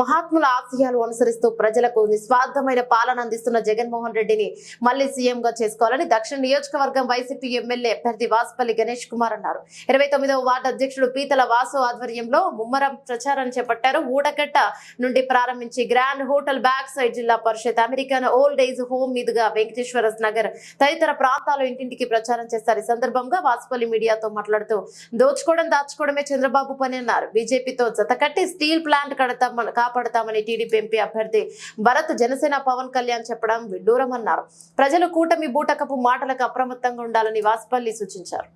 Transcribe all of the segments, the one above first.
మహాత్ముల ఆశయాలు అనుసరిస్తూ ప్రజలకు నిస్వార్థమైన పాలన అందిస్తున్న జగన్మోహన్ రెడ్డిని మళ్ళీ సీఎం గా చేసుకోవాలని దక్షిణ నియోజకవర్గం వైసీపీ ఎమ్మెల్యే అభ్యర్థి వాసుపల్లి గణేష్ కుమార్ అన్నారు. ఇరవై తొమ్మిదవ వార్డు అధ్యక్షుడు పీతల వాసు ఆధ్వర్యంలో ముమ్మరం ప్రచారం చేపట్టారు. ఊడకట్ట నుండి ప్రారంభించి grand hotel back side Zilla Parishad American old age home మీదుగా వెంకటేశ్వర నగర్ తదితర ప్రాంతాలు ఇంటింటికి ప్రచారం చేస్తారు. ఈ సందర్భంగా వాసుపల్లి మీడియాతో మాట్లాడుతూ దోచుకోవడం దాచుకోవడమే చంద్రబాబు పని అన్నారు. బీజేపీతో జతకట్టి స్టీల్ ప్లాంట్ కడతామని కాపాడతామని టీడీపీ ఎంపీ అభ్యర్థి భరత్ జనసేన పవన్ కళ్యాణ్ చెప్పడం విడ్డూరమన్నారు. ప్రజలు కూటమి బూటకపు మాటలకు అప్రమత్తంగా ఉండాలని వాసుపల్లి సూచించారు.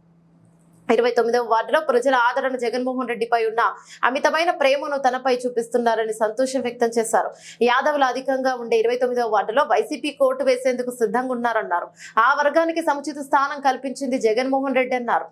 ఇరవై తొమ్మిదవ వార్డులో ప్రజల ఆదరణ జగన్మోహన్ రెడ్డిపై ఉన్న అమితమైన ప్రేమను తనపై చూపిస్తున్నారని సంతోషం వ్యక్తం చేశారు. యాదవులు అధికంగా ఉండే ఇరవై తొమ్మిదవ వార్డులో వైసీపీ కోర్టు వేసేందుకు సిద్ధంగా ఉన్నారన్నారు. ఆ వర్గానికి సముచిత స్థానం కల్పించింది జగన్మోహన్ రెడ్డి అన్నారు.